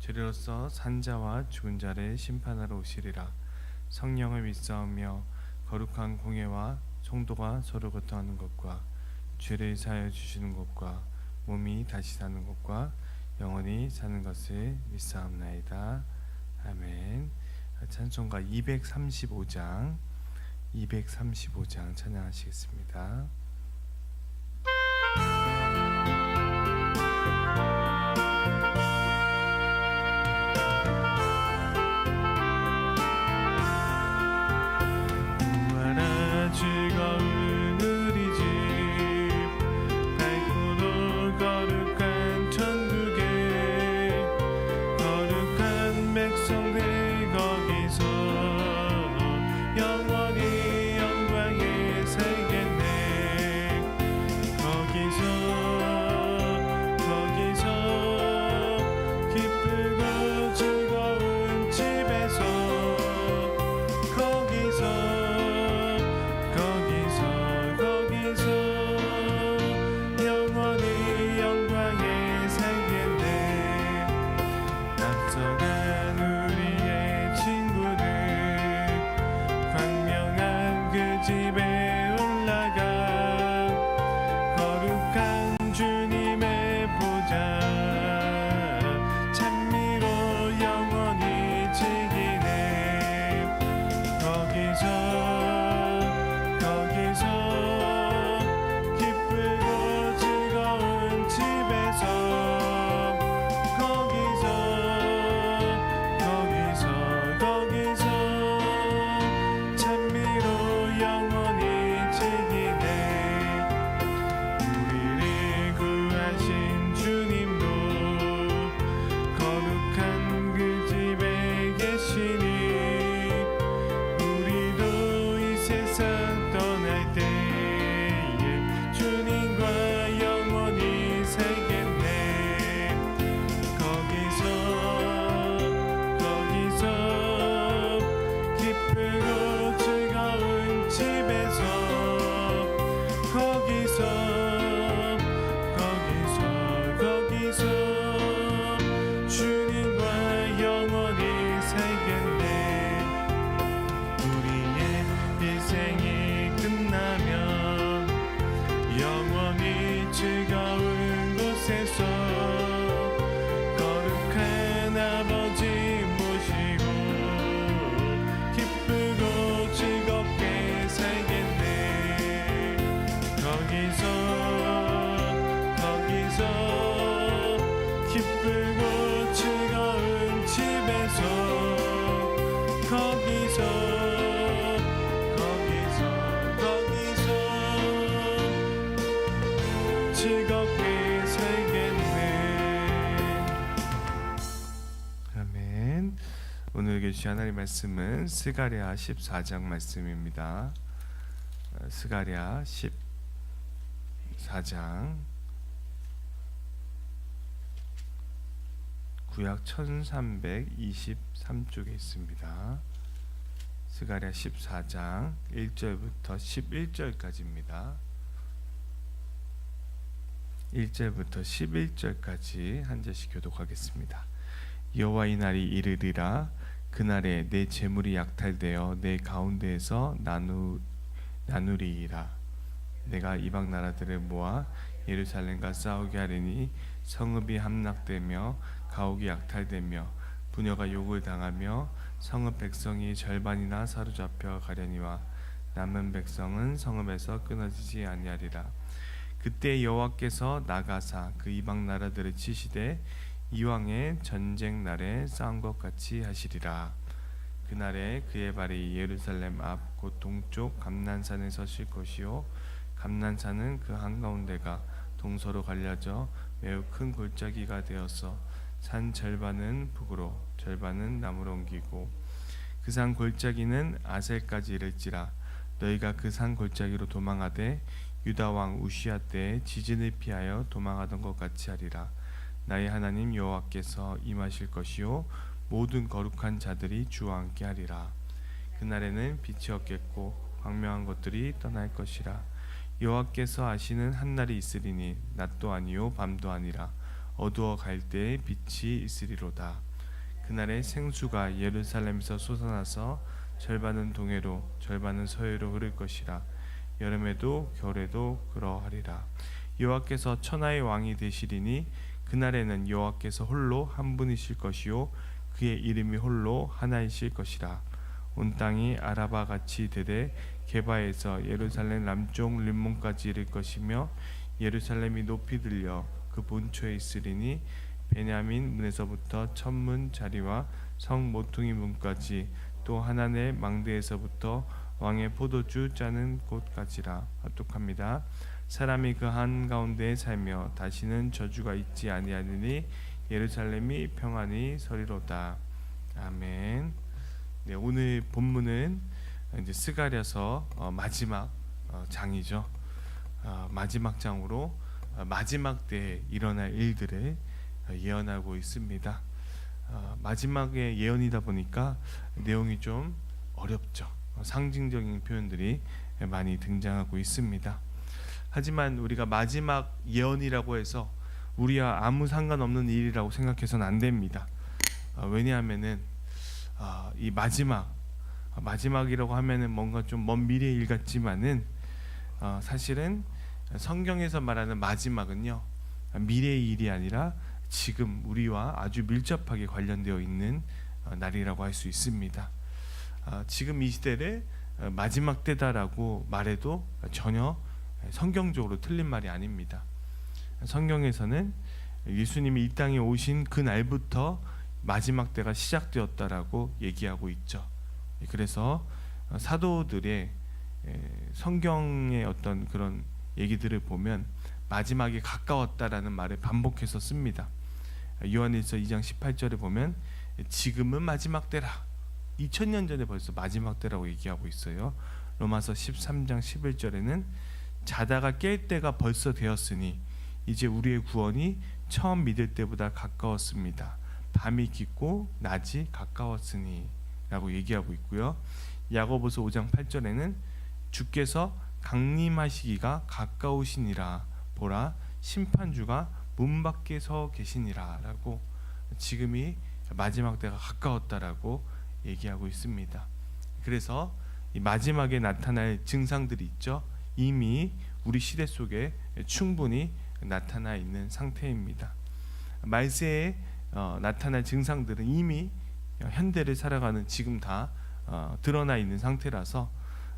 죄로서 산자와 죽은 자를 심판하러 오시리라. 성령을 믿사오며 거룩한 공예와 성도가 서로 고통하는 것과 죄를 사하여 주시는 것과 몸이 다시 사는 것과 영원히 사는 것을 믿사옵나이다. 아멘. 찬송가 235장 235장 찬양하시겠습니다. 오늘 계신 하나님 말씀은 스가랴 14장 말씀입니다 어, 스가랴 14장 구약 1323쪽에 있습니다. 스가랴 14장 1절부터 11절까지입니다. 1절부터 11절까지 한 절씩 교독하겠습니다. 여호와의 날이 이르리라 그날에 내 재물이 약탈되어 내 가운데에서 나누 나누리이라. 내가 이방 나라들을 모아 예루살렘과 싸우게 하리니 성읍이 함락되며 가옥이 약탈되며 부녀가 욕을 당하며 성읍 백성이 절반이나 사로잡혀 가려니와 남은 백성은 성읍에서 끊어지지 아니하리라. 그때 여호와께서 나가사 그 이방 나라들을 치시되 이왕의 전쟁 날에 싸운 것 같이 하시리라. 그날에 그의 발이 예루살렘 앞 곧 동쪽 감난산에 서실 것이요. 감난산은 그 한가운데가 동서로 갈려져 매우 큰 골짜기가 되어서 산 절반은 북으로 절반은 남으로 옮기고 그 산 골짜기는 아셀까지 이를지라 너희가 그 산 골짜기로 도망하되 유다 왕 우시아 때에 지진을 피하여 도망하던 것 같이 하리라 나의 하나님 여호와께서 임하실 것이요 모든 거룩한 자들이 주와 함께 하리라. 그날에는 빛이 없겠고 광명한 것들이 떠날 것이라. 여호와께서 아시는 한 날이 있으리니 낮도 아니요 밤도 아니라 어두워 갈 때에 빛이 있으리로다. 그날에 생수가 예루살렘에서 솟아나서 절반은 동해로 절반은 서해로 흐를 것이라. 여름에도 겨울에도 그러하리라. 여호와께서 천하의 왕이 되시리니 그날에는 여호와께서 홀로 한 분이실 것이요 그의 이름이 홀로 하나이실 것이라 온 땅이 아라바 같이 되되 게바에서 예루살렘 남쪽 림몬까지 이를 것이며 예루살렘이 높이 들려 그 본초에 있으리니 베냐민 문에서부터 천문 자리와 성 모퉁이 문까지 또 하나네 망대에서부터 왕의 포도주 짜는 곳까지라 합독합니다. 사람이 그 한 가운데에 살며 다시는 저주가 있지 아니하느니 예루살렘이 평안히 서리로다. 아멘. 네, 오늘 본문은 이제 스가랴서 어, 마지막 어, 장이죠. 어, 마지막 장으로 어, 마지막 때에 일어날 일들을 어, 예언하고 있습니다. 어, 마지막에 예언이다 보니까 내용이 좀 어렵죠. 어, 상징적인 표현들이 많이 등장하고 있습니다. 하지만 우리가 마지막 예언이라고 해서 우리와 아무 상관없는 일이라고 생각해서는 안 됩니다. 어, 왜냐하면은 어, 이 마지막 어, 마지막이라고 하면은 뭔가 좀 먼 미래의 일 같지만은 어, 사실은 성경에서 말하는 마지막은요 미래의 일이 아니라 지금 우리와 아주 밀접하게 관련되어 있는 어, 날이라고 할 수 있습니다. 어, 지금 이 시대를 어, 마지막 때다라고 말해도 전혀 성경적으로 틀린 말이 아닙니다. 성경에서는 예수님이 이 땅에 오신 그 날부터 마지막 때가 시작되었다라고 얘기하고 있죠. 그래서 어, 사도들의 에, 성경의 어떤 그런 얘기들을 보면 마지막이 가까웠다라는 말을 반복해서 씁니다. 요한일서 2장 18절에 보면 지금은 마지막 때라. 2000년 전에 벌써 마지막 때라고 얘기하고 있어요. 로마서 13장 11절에는 자다가 깰 때가 벌써 되었으니 이제 우리의 구원이 처음 믿을 때보다 가까웠습니다. 밤이 깊고 낮이 가까웠으니라고 얘기하고 있고요. 야고보서 5장 8절에는 주께서 강림하시기가 가까우시니라 보라 심판주가 문 밖에 서 계시니라라고 지금이 마지막 때가 가까웠다라고 얘기하고 있습니다. 그래서 이 마지막에 나타날 증상들이 있죠. 이미 우리 시대 속에 충분히 나타나 있는 상태입니다. 말세에 어, 나타날 증상들은 이미 현대를 살아가는 지금 다 어, 드러나 있는 상태라서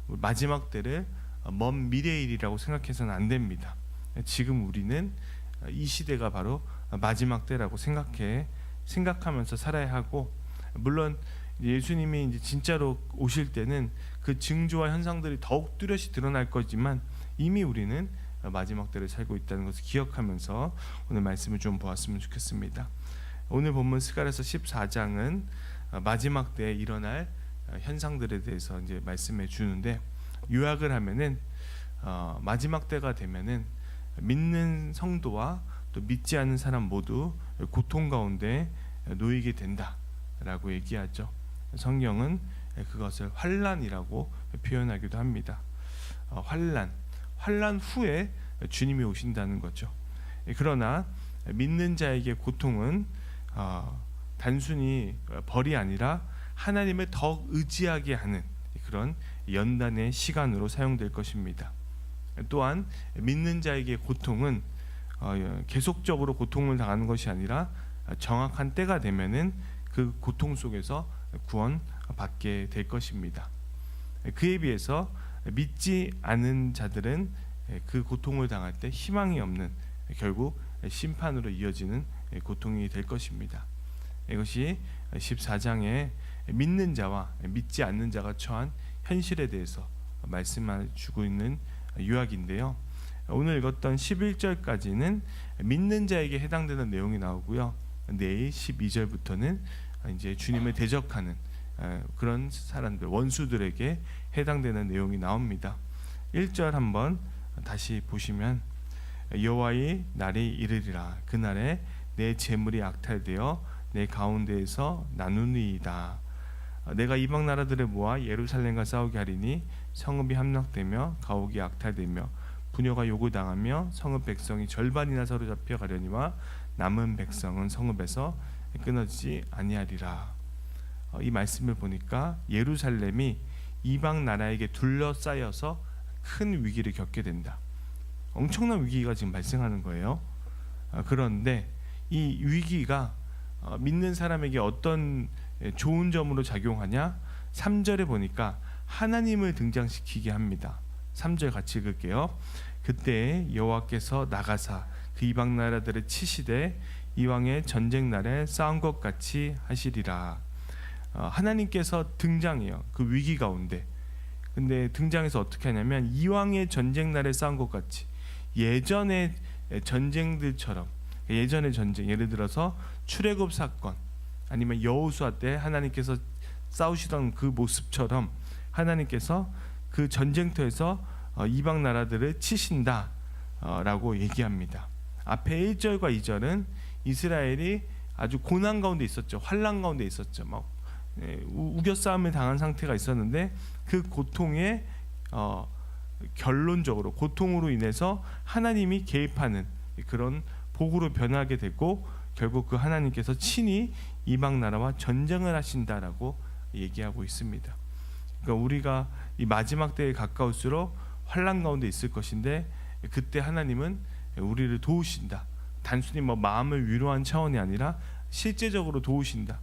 마지막 때를 먼 미래의 일이라고 생각해서는 안 됩니다. 지금 우리는 이 시대가 바로 마지막 때라고 생각해 생각하면서 살아야 하고 물론 예수님이 이제 진짜로 오실 때는 그 징조와 현상들이 더욱 뚜렷이 드러날 거지만 이미 우리는 마지막 때를 살고 있다는 것을 기억하면서 오늘 말씀을 좀 보았으면 좋겠습니다. 오늘 본문 스가랴서 14장은 마지막 때에 일어날 현상들에 대해서 이제 말씀해 주는데 요약을 하면은 어, 마지막 때가 되면은 믿는 성도와 또 믿지 않는 사람 모두 고통 가운데 놓이게 된다라고 얘기하죠. 성경은 그것을 환란이라고 표현하기도 합니다. 어, 환란, 환란 후에 주님이 오신다는 거죠. 그러나 믿는 자에게 고통은 어, 단순히 벌이 아니라 하나님을 더 의지하게 하는 그런 연단의 시간으로 사용될 것입니다. 또한 믿는 자에게 고통은 어, 계속적으로 고통을 당하는 것이 아니라 정확한 때가 되면은 그 고통 속에서 구원 받게 될 것입니다. 그에 비해서 믿지 않은 자들은 그 고통을 당할 때 희망이 없는 결국 심판으로 이어지는 고통이 될 것입니다. 이것이 14장에 믿는 자와 믿지 않는 자가 처한 현실에 대해서 말씀해 주고 있는 요약인데요. 오늘 읽었던 11절까지는 믿는 자에게 해당되는 내용이 나오고요. 내일 12절부터는 이제 주님을 대적하는 어, 그런 사람들 원수들에게 해당되는 내용이 나옵니다. 1절 한번 다시 보시면 여호와의 날이 이르리라 그날에 내 재물이 악탈되어 내 가운데에서 나누니이다. 어, 내가 이방 나라들을 모아 예루살렘과 싸우게 하리니 성읍이 함락되며 가옥이 악탈되며 부녀가 요구당하며 성읍 백성이 절반이나 사로잡혀 가려니와 남은 백성은 성읍에서 끊어지지 아니하리라. 어, 이 말씀을 보니까 예루살렘이 이방 나라에게 둘러싸여서 큰 위기를 겪게 된다. 엄청난 위기가 지금 발생하는 거예요. 어, 그런데 이 위기가 어, 믿는 사람에게 어떤 예, 좋은 점으로 작용하냐? 3절에 보니까 하나님을 등장시키게 합니다. 3절 같이 읽을게요. 그때 여호와께서 나가사 그 이방 나라들을 치시되 이왕의 전쟁 날에 싸운 것 같이 하시리라. 어, 하나님께서 등장해요. 그 위기 가운데. 근데 등장해서 어떻게 하냐면 이왕의 전쟁 날에 싸운 것 같이 예전의 전쟁들처럼 예전의 전쟁 예를 들어서 출애굽 사건 아니면 여호수아 때 하나님께서 싸우시던 그 모습처럼 하나님께서 그 전쟁터에서 어, 이방 나라들을 치신다라고 얘기합니다. 앞에 1절과 2절은 이스라엘이 아주 고난 가운데 있었죠. 환란 가운데 있었죠. 막 예, 우- 우겨 싸움을 당한 상태가 있었는데 그 고통에 어, 결론적으로 고통으로 인해서 하나님이 개입하는 그런 복으로 변하게 되고 결국 그 하나님께서 친히 이방 나라와 전쟁을 하신다라고 얘기하고 있습니다. 그러니까 우리가 이 마지막 때에 가까울수록 환란 가운데 있을 것인데 그때 하나님은 우리를 도우신다. 단순히 뭐 마음을 위로한 차원이 아니라 실제적으로 도우신다.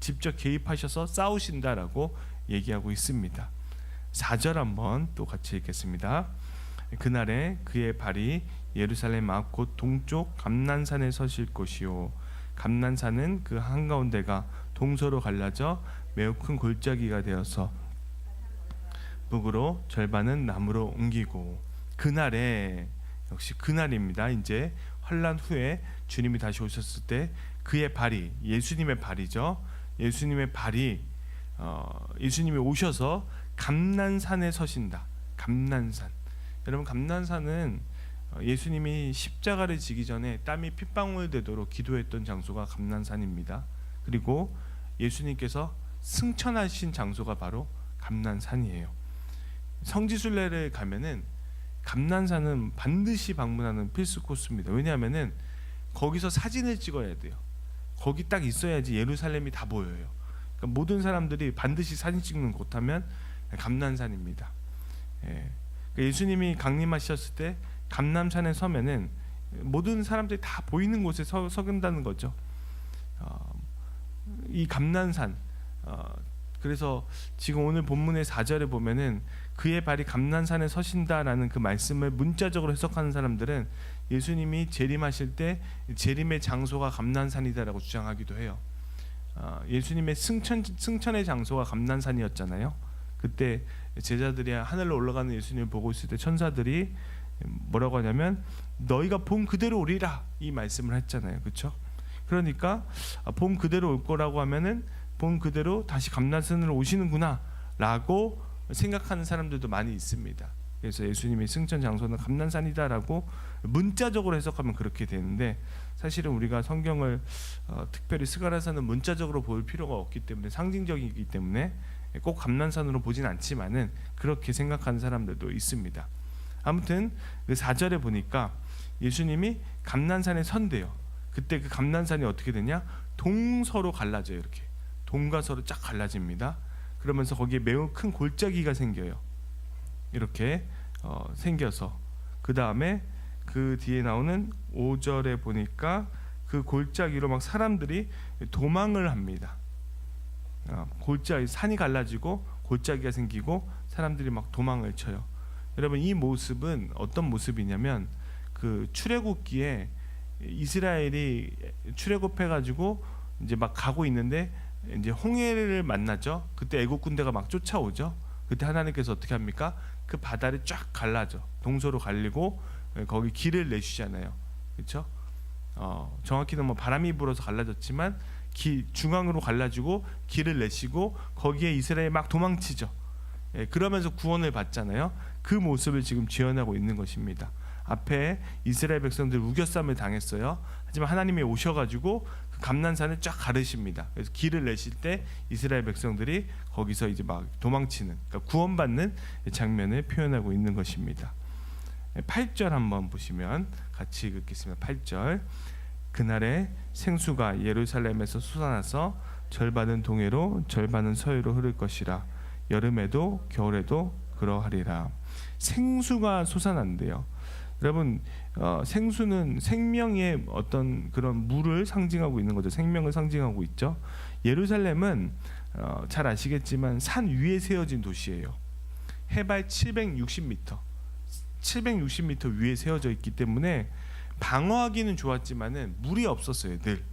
직접 개입하셔서 싸우신다라고 얘기하고 있습니다. 4절 한번 또 같이 읽겠습니다. 그날에 그의 발이 예루살렘 앞 곧 동쪽 감난산에 서실 것이요 감난산은 그 한가운데가 동서로 갈라져 매우 큰 골짜기가 되어서 북으로 절반은 남으로 옮기고 그날에 역시 그날입니다. 이제 환란 후에 주님이 다시 오셨을 때 그의 발이 예수님의 발이죠. 예수님의 발이 어, 예수님이 오셔서 감난산에 서신다. 감난산. 여러분 감난산은 어, 예수님이 십자가를 지기 전에 땀이 핏방울 되도록 기도했던 장소가 감난산입니다. 그리고 예수님께서 승천하신 장소가 바로 감난산이에요. 성지순례를 가면은 감난산은 반드시 방문하는 필수 코스입니다. 왜냐하면은 거기서 사진을 찍어야 돼요. 거기 딱 있어야지 예루살렘이 다 보여요. 그러니까 모든 사람들이 반드시 사진 찍는 곳하면 감난산입니다. 예. 그러니까 예수님이 강림하셨을 때 감남산에 서면은 모든 사람들이 다 보이는 곳에 서, 서근다는 거죠. 어, 이 감난산. 어, 그래서 지금 오늘 본문의 4절에 보면은 그의 발이 감난산에 서신다라는 그 말씀을 문자적으로 해석하는 사람들은 예수님이 재림하실 때 재림의 장소가 감난산이다라고 주장하기도 해요. 어, 예수님의 승천 승천의 장소가 감난산이었잖아요. 그때 제자들이 하늘로 올라가는 예수님을 보고 있을 때 천사들이 뭐라고 하냐면 너희가 본 그대로 오리라 이 말씀을 했잖아요. 그렇죠? 그러니까 아, 본 그대로 올 거라고 하면은 본 그대로 다시 감난산으로 오시는구나라고 생각하는 사람들도 많이 있습니다. 그래서 예수님의 승천 장소는 감난산이다라고 문자적으로 해석하면 그렇게 되는데 사실은 우리가 성경을 어, 특별히 스가라사는 문자적으로 볼 필요가 없기 때문에 상징적이기 때문에 꼭 감난산으로 보진 않지만은 그렇게 생각하는 사람들도 있습니다. 아무튼 그 4절에 보니까 예수님이 감난산에 선대요. 그때 그 감난산이 어떻게 되냐? 동서로 갈라져요. 이렇게 동과 서로 쫙 갈라집니다. 그러면서 거기에 매우 큰 골짜기가 생겨요. 이렇게 어, 생겨서 그 다음에 그 뒤에 나오는 5절에 보니까 그 골짜기로 막 사람들이 도망을 합니다. 어, 골짜기 산이 갈라지고 골짜기가 생기고 사람들이 막 도망을 쳐요. 여러분 이 모습은 어떤 모습이냐면 그 출애굽기에 이스라엘이 출애굽해 가지고 이제 막 가고 있는데 이제 홍해를 만나죠. 그때 애국 군대가 막 쫓아오죠. 그때 하나님께서 어떻게 합니까? 그 바다를 쫙 갈라져 동서로 갈리고 거기 길을 내주잖아요. 그렇죠? 어, 정확히는 뭐 바람이 불어서 갈라졌지만 기, 중앙으로 갈라지고 길을 내시고 거기에 이스라엘 막 도망치죠. 예, 그러면서 구원을 받잖아요. 그 모습을 지금 지어나고 있는 것입니다. 앞에 이스라엘 백성들 우겨쌈을 당했어요. 하지만 하나님이 오셔가지고 그 감난산을 쫙 가르십니다. 그래서 길을 내실 때 이스라엘 백성들이 거기서 이제 막 도망치는, 그러니까 구원받는 장면을 표현하고 있는 것입니다. 8절 한번 보시면 같이 읽겠습니다. 8절 그날에 생수가 예루살렘에서 솟아나서 절반은 동해로 절반은 서해로 흐를 것이라 여름에도 겨울에도 그러하리라 생수가 솟아난대요. 여러분 어, 생수는 생명의 어떤 그런 물을 상징하고 있는 거죠. 생명을 상징하고 있죠. 예루살렘은 어, 잘 아시겠지만 산 위에 세워진 도시예요. 해발 760m, 760m 위에 세워져 있기 때문에 방어하기는 좋았지만은 물이 없었어요. 늘.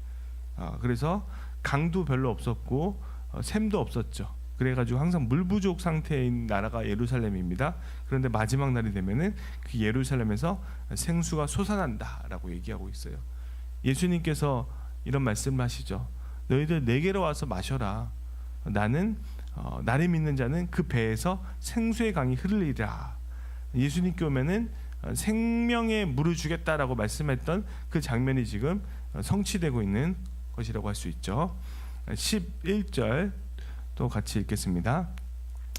아, 그래서 강도 별로 없었고 어, 샘도 없었죠. 그래가지고 항상 물 부족 상태인 나라가 예루살렘입니다. 그런데 마지막 날이 되면은 그 예루살렘에서 생수가 솟아난다라고 얘기하고 있어요. 예수님께서 이런 말씀하시죠. 너희들 내게로 와서 마셔라. 나는 어, 나를 믿는 자는 그 배에서 생수의 강이 흐르리라. 예수님께 오면은 어, 생명의 물을 주겠다라고 말씀했던 그 장면이 지금 어, 성취되고 있는 것이라고 할 수 있죠. 11절 또 같이 읽겠습니다.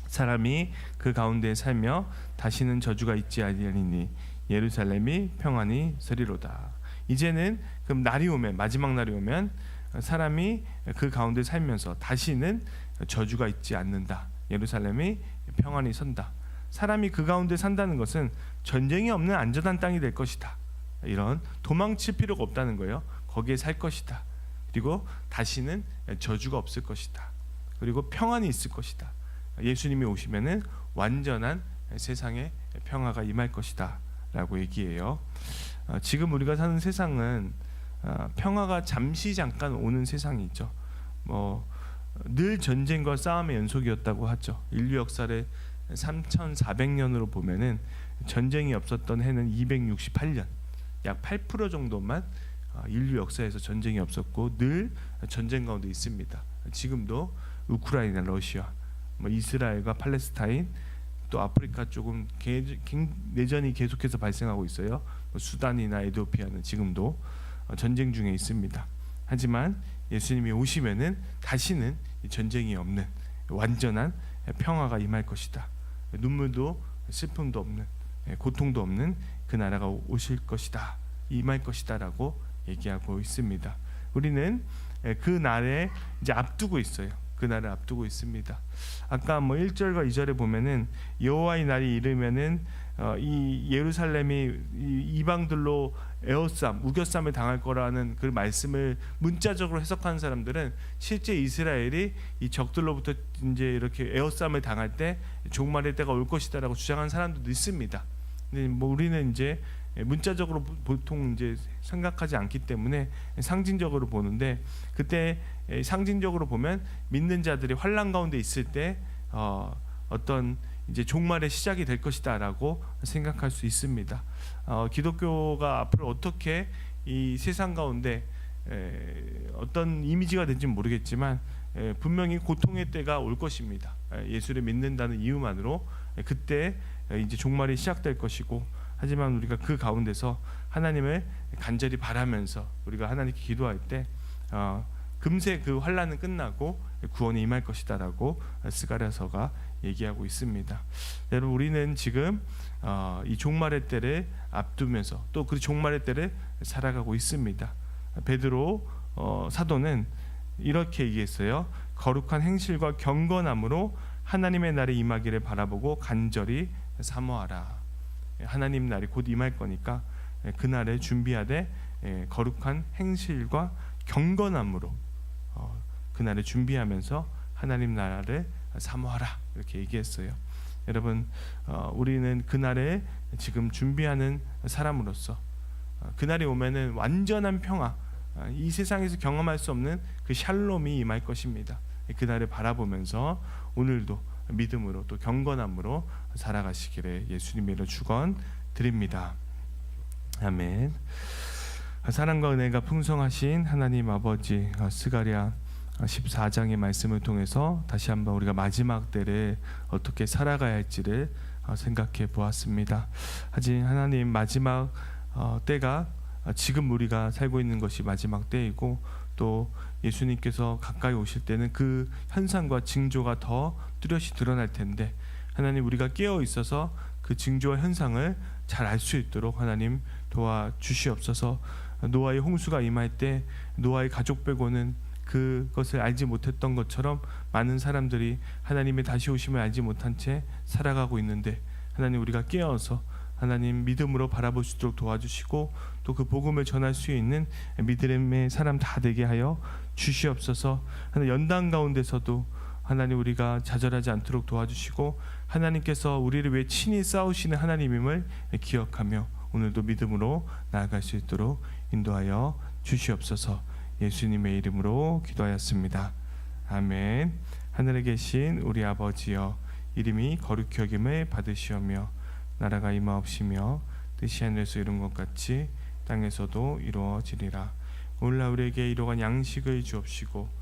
사람이 그 가운데 살며 다시는 저주가 있지 아니하리니 예루살렘이 평안히 서리로다. 이제는 그럼 날이 오면 마지막 날이 오면 사람이 그 가운데 살면서 다시는 저주가 있지 않는다. 예루살렘이 평안히 선다. 사람이 그 가운데 산다는 것은 전쟁이 없는 안전한 땅이 될 것이다. 이런 도망칠 필요가 없다는 거예요. 거기에 살 것이다. 그리고 다시는 저주가 없을 것이다. 그리고 평안이 있을 것이다. 예수님이 오시면은 완전한 세상에 평화가 임할 것이다라고 얘기해요. 어, 지금 우리가 사는 세상은 어, 평화가 잠시 잠깐 오는 세상이죠. 뭐 늘 전쟁과 싸움의 연속이었다고 하죠. 인류 역사를 3,400년으로 보면은 전쟁이 없었던 해는 268년, 약 8% 정도만 어, 인류 역사에서 전쟁이 없었고 늘 전쟁 가운데 있습니다. 지금도 우크라이나, 러시아, 뭐 이스라엘과 팔레스타인 또 아프리카 쪽은 개, 내전이 계속해서 발생하고 있어요. 뭐 수단이나 에티오피아는 지금도 어, 전쟁 중에 있습니다. 하지만 예수님이 오시면은 다시는 전쟁이 없는 완전한 평화가 임할 것이다. 눈물도 슬픔도 없는 예, 고통도 없는 그 나라가 오실 것이다. 임할 것이다라고 얘기하고 있습니다. 우리는 예, 그 날에 이제 앞두고 있어요. 그 날을 앞두고 있습니다. 아까 뭐 1절과 2절에 보면은 여호와의 날이 이르면은 어, 이 예루살렘이 이 이방들로 에어쌈, 우겨쌈을 당할 거라는 그 말씀을 문자적으로 해석하는 사람들은 실제 이스라엘이 이 적들로부터 이제 이렇게 에어쌈을 당할 때 종말의 때가 올 것이다라고 주장하는 사람들도 있습니다. 근데 뭐 우리는 이제 문자적으로 보통 이제 생각하지 않기 때문에 상징적으로 보는데 그때 상징적으로 보면 믿는 자들이 환란 가운데 있을 때 어, 어떤 이제 종말의 시작이 될 것이다라고 생각할 수 있습니다. 어, 기독교가 앞으로 어떻게 이 세상 가운데 에, 어떤 이미지가 될지 모르겠지만 에, 분명히 고통의 때가 올 것입니다. 에, 예수를 믿는다는 이유만으로 에, 그때 에, 이제 종말이 시작될 것이고 하지만 우리가 그 가운데서 하나님을 간절히 바라면서 우리가 하나님께 기도할 때 어, 금세 그 환란은 끝나고 구원이 임할 것이다라고 스가랴서가 얘기하고 있습니다. 여러분 우리는 지금 어, 이 종말의 때를 앞두면서 또 그 종말의 때를 살아가고 있습니다. 베드로 어, 사도는 이렇게 얘기했어요. 거룩한 행실과 경건함으로 하나님의 날이 임하기를 바라보고 간절히 사모하라. 하나님 날이 곧 임할 거니까 그 날에 준비하되 예, 거룩한 행실과 경건함으로 어, 그 날을 준비하면서 하나님 나라를 사모하라 이렇게 얘기했어요. 여러분 어, 우리는 그 날에 지금 준비하는 사람으로서 어, 그 날이 오면은 완전한 평화 이 세상에서 경험할 수 없는 그 샬롬이 임할 것입니다. 그 날을 바라보면서 오늘도 믿음으로 또 경건함으로 살아가시기를 예수님으로 축원 드립니다. 아멘. 사랑과 은혜가 풍성하신 하나님 아버지 어, 스가랴 14장의 말씀을 통해서 다시 한번 우리가 마지막 때를 어떻게 살아가야 할지를 어, 생각해 보았습니다. 하지만 하나님 마지막 어, 때가 어, 지금 우리가 살고 있는 것이 마지막 때이고 또 예수님께서 가까이 오실 때는 그 현상과 징조가 더 뚜렷이 드러날 텐데 하나님 우리가 깨어 있어서 그 징조와 현상을 잘 알 수 있도록 하나님 도와 주시옵소서. 노아의 홍수가 임할 때 노아의 가족 빼고는 그것을 알지 못했던 것처럼 많은 사람들이 하나님의 다시 오심을 알지 못한 채 살아가고 있는데 하나님 우리가 깨어서 하나님 믿음으로 바라볼 수 있도록 도와주시고 또 그 복음을 전할 수 있는 믿음의 사람 다 되게 하여 주시옵소서. 하나님 연단 가운데서도 하나님 우리가 좌절하지 않도록 도와주시고 하나님께서 우리를 위해 친히 싸우시는 하나님임을 기억하며 오늘도 믿음으로 나아갈 수 있도록 인도하여 주시옵소서. 예수님의 이름으로 기도하였습니다. 아멘. 하늘에 계신 우리 아버지여 이름이 거룩히 여김을 받으시오며 나라가 임하옵시며 뜻이 하늘에서 이룬 것 같이 땅에서도 이루어지리라. 오늘날 우리에게 이러한 양식을 주옵시고